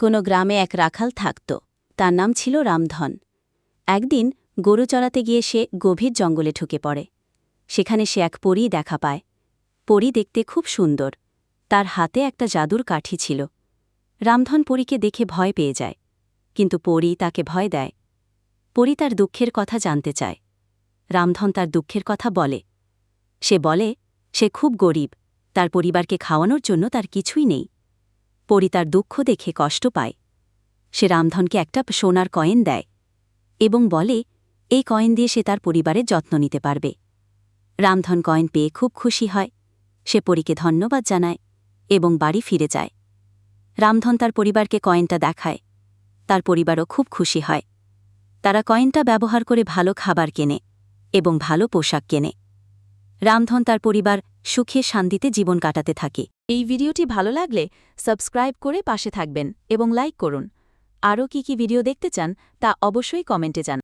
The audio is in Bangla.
কোনো গ্রামে এক রাখাল থাকত, তার নাম ছিল রামধন। একদিন গরু চড়াতে গিয়ে সে গভীর জঙ্গলে ঢুকে পড়ে। সেখানে সে এক পরী দেখা পায়। পরী দেখতে খুব সুন্দর। তার হাতে একটা জাদুর কাঠি ছিল। রামধন পরীকে দেখে ভয় পেয়ে যায়, কিন্তু পরী তাকে ভয় দেয়। পরী তার দুঃখের কথা জানতে চায়। রামধন তার দুঃখের কথা বলে। সে বলে, সে খুব গরিব। তার পরিবারকে খাওয়ানোর জন্য তার কিছুই নেই। পরি তার দুঃখ দেখে কষ্ট পায়। সে রামধনকে একটা সোনার কয়েন দেয় এবং বলে, এই কয়েন দিয়ে সে তার পরিবারের যত্ন নিতে পারবে রামধন কয়েন পেয়ে খুব খুশি হয়। সে পরীকে ধন্যবাদ জানায় এবং বাড়ি ফিরে যায়। রামধন তার পরিবারকে কয়েনটা দেখায়। তার পরিবারও খুব খুশি হয়। তারা কয়েনটা ব্যবহার করে ভালো খাবার কেনে এবং ভালো পোশাক কেনে। রামধন তার পরিবার সুখে শান্তিতে জীবন কাটাতে থাকে। এই ভিডিওটি ভালো লাগলে সাবস্ক্রাইব করে পাশে থাকবেন এবং লাইক করুন। আরও কি কি ভিডিও দেখতে চান তা অবশ্যই কমেন্টে জানান।